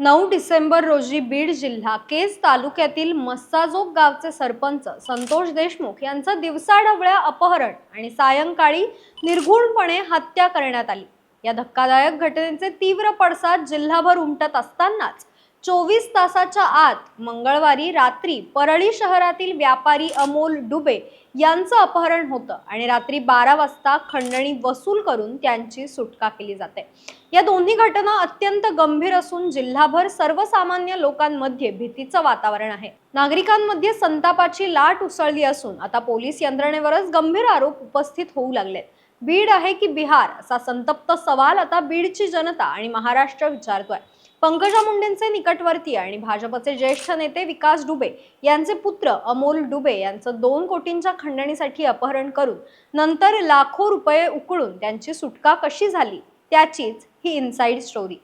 नऊ डिसेंबर रोजी बीड जिल्हा केज तालुक्यातील मस्साजोग गावचे सरपंच संतोष देशमुख यांचं दिवसाढवळ्या अपहरण आणि सायंकाळी निर्घुणपणे हत्या करण्यात आली. या धक्कादायक घटनेचे तीव्र पडसाद जिल्हाभर उमटत असतानाच चोवीस तासाच्या आत मंगळवारी रात्री परळी शहरातील व्यापारी अमोल डुबे यांचं अपहरण होतं आणि रात्री बारा वाजता खंडणी वसूल करून त्यांची सुटका केली जाते. या दोन्ही घटना अत्यंत गंभीर असून जिल्हाभर सर्वसामान्य लोकांमध्ये भीतीचं वातावरण आहे. नागरिकांमध्ये संतापाची लाट उसळली असून आता पोलीस यंत्रणेवरच गंभीर आरोप उपस्थित होऊ लागलेत. बीड आहे की बिहार असा संतप्त सवाल आता बीडची जनता आणि महाराष्ट्र विचारतोय. पंकजा मुंडेंचे निकटवर्तीय आणि भाजपचे ज्येष्ठ नेते विकास डुबे यांचे पुत्र अमोल डुबे यांचं दोन कोटींच्या खंडणीसाठी अपहरण करून नंतर लाखो रुपये उकळून त्यांची सुटका कशी झाली त्याचीच ही इनसाइड स्टोरी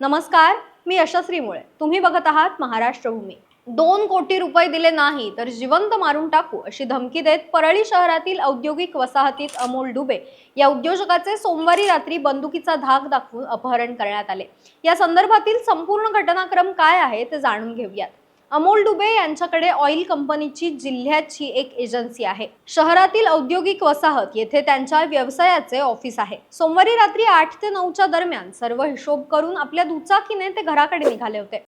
नमस्कार मी यशस्वी मुळे. तुम्ही बघत आहात महाराष्ट्र भूमी. दोन कोटी रुपये दिले नाही तर जिवंत मारून टाकू अशी धमकी देत परळी शहरातील औद्योगिक वसाहतीत अमोल डुबे या उद्योजकाचे सोमवारी रात्री बंदुकीचा धाक दाखवून अपहरण करण्यात आले. या संदर्भातील संपूर्ण घटनाक्रम काय आहे ते जाणून घेऊयात. अमोल डुबे यांच्याकडे ऑइल कंपनीची जिल्ह्याची एक एजन्सी आहे. शहरातील औद्योगिक वसाहत येथे त्यांच्या व्यवसायाचे ऑफिस आहे. सोमवारी रात्री आठ ते नऊच्या दरम्यान सर्व हिशोब करून आपल्या दुचाकीने ते घराकडे निघाले होते.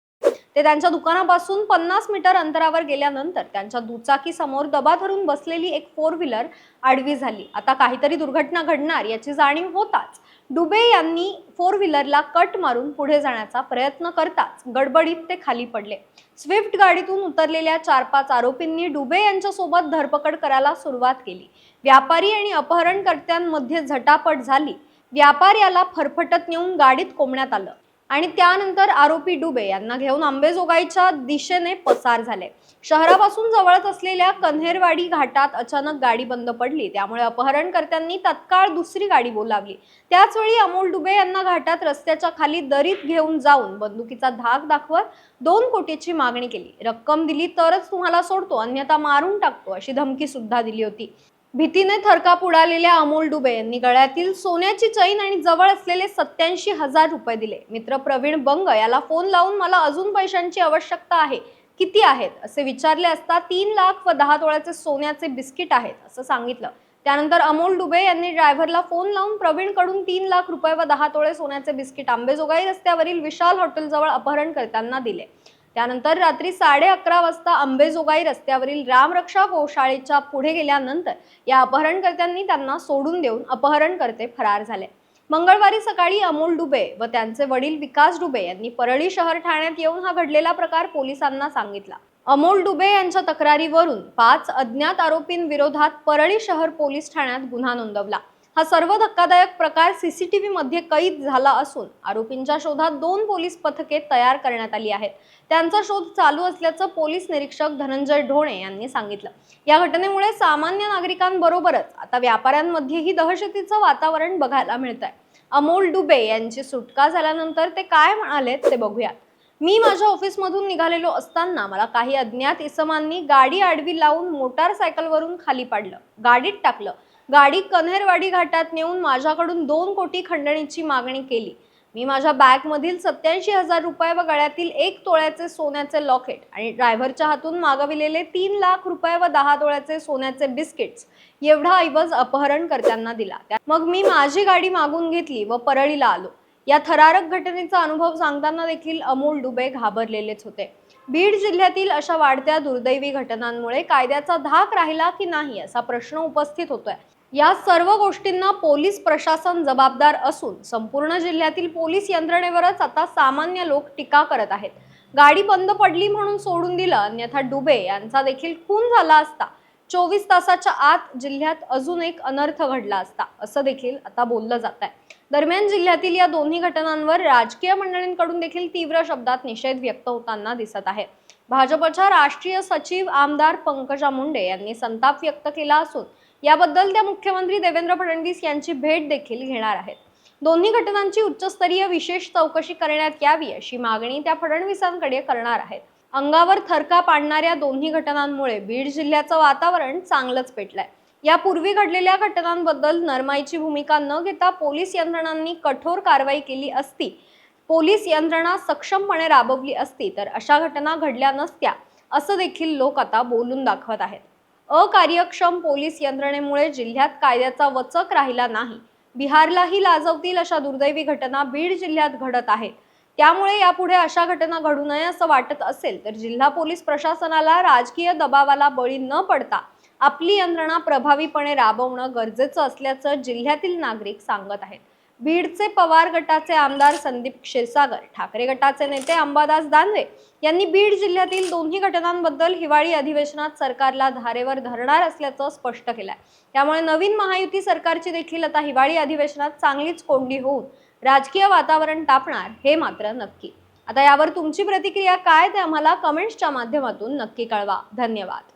ते त्यांच्या दुकानापासून पन्नास मीटर अंतरावर गेल्यानंतर त्यांच्या दुचाकी समोर दबा धरून बसलेली एक फोर व्हीलर आडवी झाली. आता काहीतरी दुर्घटना घडणार याची जाणीव होताच. डुबे यांनी फोर व्हीलरला कट मारून पुढे जाण्याचा प्रयत्न करताच गडबडीत ते खाली पडले. स्विफ्ट गाडीतून उतरलेल्या चार पाच आरोपींनी डुबे यांच्यासोबत धरपकड करायला सुरुवात केली. व्यापारी आणि अपहरणकर्त्यांमध्ये झटापट झाली. व्यापाऱ्याला फरफटत नेऊन गाडीत कोंबण्यात आलं. आणि त्यानंतर आरोपी डुबे यांना घेऊन आंबेजोगाईच्या दिशेने पसार झाले. शहरापासून जवळच असलेल्या कन्हेरवाडी घाटात अचानक गाडी बंद पडली. त्यामुळे अपहरणकर्त्यांनी तत्काळ दुसरी गाडी बोलावली. त्याचवेळी अमोल डुबे यांना घाटात रस्त्याच्या खाली दरीत घेऊन जाऊन बंदुकीचा धाक दाखवत दोन कोटीची मागणी केली. रक्कम दिली तरच तुम्हाला सोडतो अन्यथा मारून टाकतो अशी धमकी सुद्धा दिली होती. भीतीने थरकाप उडालेल्या अमोल डुबे यांनी गळ्यातील सोन्याची चैन आणि जवळ असलेले सत्याऐंशी हजार रुपये दिले. मित्र प्रवीण बंग याला फोन लावून मला अजून पैशांची आवश्यकता आहे. किती आहेत? असे विचारले असता तीन लाख व दहा तोळ्याचे सोन्याचे बिस्किट आहेत असं सांगितलं. त्यानंतर अमोल डुबे यांनी ड्रायव्हरला फोन लावून प्रवीणकडून तीन लाख रुपये व दहा तोळे सोन्याचे बिस्किट आंबेजोगाई रस्त्यावरील विशाल हॉटेलजवळ अपहरणकर्त्यांना दिले. त्यानंतर रात्री साडे अकरा वाजता अंबेजोगाई रस्त्यावरील रामरक्षा गोशाळेच्या पुढे गेल्यानंतर या अपहरणकर्त्यांनी त्यांना सोडून देऊन अपहरणकर्ते फरार झाले. मंगळवारी सकाळी अमोल डुबे व त्यांचे वडील विकास डुबे यांनी परळी शहर ठाण्यात येऊन हा घडलेला प्रकार पोलिसांना सांगितला. अमोल डुबे यांच्या तक्रारीवरून पाच अज्ञात आरोपींविरोधात परळी शहर पोलीस ठाण्यात गुन्हा नोंदवला. हा सर्व धक्कादायक प्रकार सीसीटीव्ही मध्ये कैद झाला असून आरोपींच्या शोधात दोन पोलीस पथके तयार करण्यात आली आहेत. त्यांचा शोध चालू असल्याचं पोलीस निरीक्षक धनंजय ढोणे यांनी सांगितलं. या घटनेमुळे सामान्य नागरिकांबरोबरच आता व्यापाऱ्यांमध्येही दहशतीचं वातावरण बघायला मिळत आहे अमोल डुबे यांची सुटका झाल्यानंतर ते काय म्हणाले ते बघूयात. मी माझ्या ऑफिसमधून निघालेलो असताना मला काही अज्ञात इसमांनी गाडी आडवी लावून मोटारसायकलवरून खाली पाडलं. गाडीत टाकलं. गाडी कन्हेरवाडी घाटात नेऊन माझ्याकडून दोन कोटी खंडणीची मागणी केली. मी माझ्या बॅगमधील सत्याऐंशी हजार रुपये व गळ्यातील एक तोळ्याचे सोन्याचे लॉकेट आणि ड्रायव्हरच्या हातून मागविलेले तीन लाख रुपये व दहा तोळ्याचे सोन्याचे बिस्किट्स एवढा ऐवज अपहरणकर्त्यांना दिला. त्या- मग मी माझी गाडी मागून घेतली व परळीला आलो. या थरारक घटनेचा अनुभव सांगताना देखील अमोल डुबे घाबरलेलेच होते. बीड जिल्ह्यातील अशा वाढत्या दुर्दैवी घटनांमुळे कायद्याचा धाक राहिला की नाही असा प्रश्न उपस्थित होतोय. या सर्व गोष्टींना पोलीस प्रशासन जबाबदार असून संपूर्ण जिल्ह्यातील पोलीस यंत्रणेवरच आता सामान्य लोक टीका करत आहेत. गाडी बंद पडली म्हणून सोडून दिलं अन्यथा डुबे यांचा देखील खून झाला असता. चोवीस तासाच्या आत जिल्ह्यात अजून एक अनर्थ घडला असता असं देखील आता बोललं जात आहे दरम्यान जिल्ह्यातील या दोन्ही घटनांवर राजकीय मंडळींकडून देखील तीव्र शब्दात निषेध व्यक्त होताना दिसत आहे. भाजपच्या राष्ट्रीय सचिव आमदार पंकजा मुंडे यांनी संताप व्यक्त केला असून याबद्दल त्या मुख्यमंत्री देवेंद्र फडणवीस यांची भेट देखील घेणार आहेत. दोन्ही घटनांची उच्चस्तरीय विशेष चौकशी करण्यात यावी अशी मागणी त्या फडणवीसांकडे करणार आहेत. अंगावर थरका पाडणाऱ्या दोन्ही घटनांमुळे बीड जिल्ह्याचं वातावरण चांगलंच पेटलंय. यापूर्वी घडलेल्या घटनांबद्दल नरमाईची भूमिका न घेता पोलीस यंत्रणांनी कठोर कारवाई केली असती पोलीस यंत्रणा सक्षमपणे राबवली असती तर अशा घटना घडल्या नसत्या असं देखील लोक आता बोलून दाखवत आहेत. अकार्यक्षम पोलीस यंत्रणेमुळे जिल्ह्यात कायद्याचा वचक राहिला नाही. बिहारलाही लाजवतील अशा दुर्दैवी घटना बीड जिल्ह्यात घडत आहेत. त्यामुळे यापुढे अशा घटना घडू नये असं वाटत असेल तर जिल्हा पोलीस प्रशासनाला राजकीय दबावाला बळी न पडता आपली यंत्रणा प्रभावीपणे राबवणं गरजेचं असल्याचं जिल्ह्यातील नागरिक सांगत आहेत. बीडचे पवार गटाचे आमदार संदीप क्षीरसागर ठाकरे गटाचे नेते अंबादास दानवे यांनी बीड जिल्ह्यातील दोन्ही घटनांबद्दल हिवाळी अधिवेशनात सरकारला धारेवर धरणार असल्याचं स्पष्ट केलंय. त्यामुळे नवीन महायुती सरकारची देखील आता हिवाळी अधिवेशनात चांगलीच कोंडी होऊन राजकीय वातावरण तापणार हे मात्र नक्की. आता यावर तुमची प्रतिक्रिया काय ते आम्हाला कमेंट्सच्या माध्यमातून नक्की कळवा. धन्यवाद.